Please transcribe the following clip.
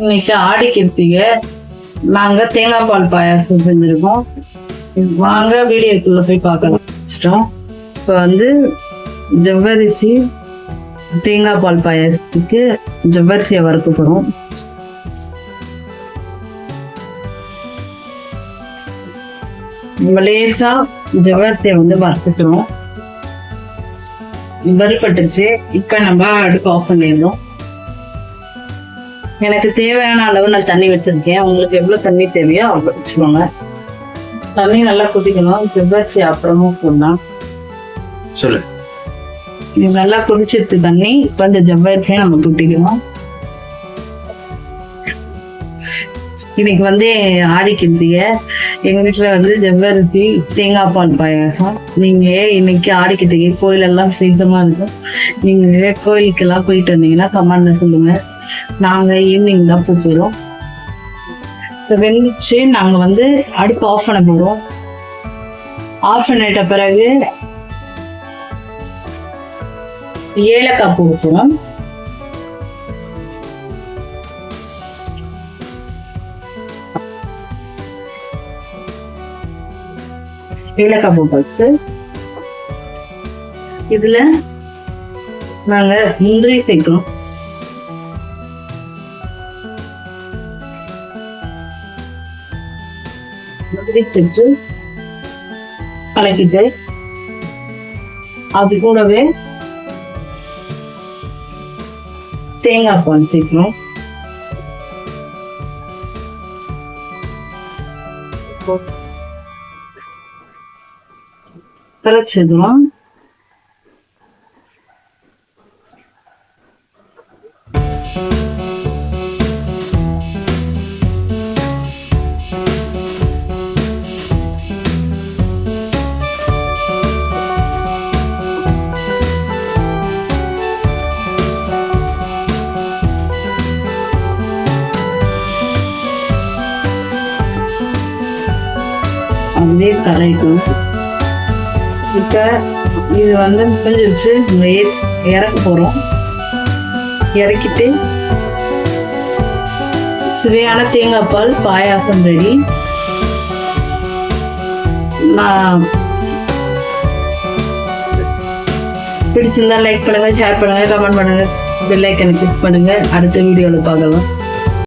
இன்னைக்கு ஆடி கிருத்திகை நாங்கள் தேங்காய் பால் பாயாசம் செஞ்சுருக்கோம். வாங்க வீடியோக்குள்ளே போய் பார்க்கலாம். வச்சிட்டோம் இப்போ வந்து ஜவ்வரிசி தேங்காய் பால் பாயாசத்துக்கு ஜவ்வரிசியை வறுக்க போகிறோம் லேசாக ஜவ்வரிசியை வந்து வறுத்துக்கிறோம் வறுப்பட்டுச்சு இப்போ நம்ம அடுப்பு ஆஃப் பண்ணிடணும். எனக்கு தேவையான அளவு நான் தண்ணி வச்சிருக்கேன் உங்களுக்கு எவ்வளவு தண்ணி தேவையோ அவ்வளோ வச்சுக்கோங்க. தண்ணி நல்லா கொதிக்கணும். ஜவ்வரிசி அப்புறமும் போடலாம் சொல்லு. இது நல்லா கொதிச்சிருச்சு தண்ணி கொஞ்சம் ஜவ்வரிசியை நம்ம கொட்டிக்கணும். இன்னைக்கு வந்து ஆடி கிருத்திகை எங்க வீட்டுல வந்து ஜவ்வரிசி தேங்காய் பால் பாயாசம். நீங்க இன்னைக்கு ஆடி கிருத்திகை கோயில் எல்லாம் சீக்கிரமா இருக்கும். நீங்க கோயிலுக்கெல்லாம் போயிட்டு வந்தீங்கன்னா கமெண்ட்ல சொல்லுங்க. நாங்க ஈவினிங் தான் போகிறோம் இப்போ வெந்துச்சு நாங்க வந்து அடுப்பு ஆஃப் பண்ண போறோம். ஆஃப் பண்ணிட்ட பிறகு ஏலக்காய் போடுறோம் ஏலக்காய் போட்டாச்சு. இதுல நாங்க முந்திரி சேர்க்கிறோம். முந்திரி சேர்த்து கலக்கிட்டு அது கூடவே தேங்காய் பால் சேர்க்கணும் கரைச்சிடலாம் அப்படியே கரைக்கும் இப்போ இது வந்து முடிஞ்சிருச்சு. ஏ இறக்க போகிறோம் இறக்கிட்டு சுவையான தேங்காய் பால் பாயாசம் ரெடி. நான் பிடிச்சிருந்தா லைக் பண்ணுங்க ஷேர் பண்ணுங்க கமெண்ட் பண்ணுங்க பெல் ஐக்கனை கிளிக் பண்ணுங்க. அடுத்த வீடியோவில் பார்க்கலாம்.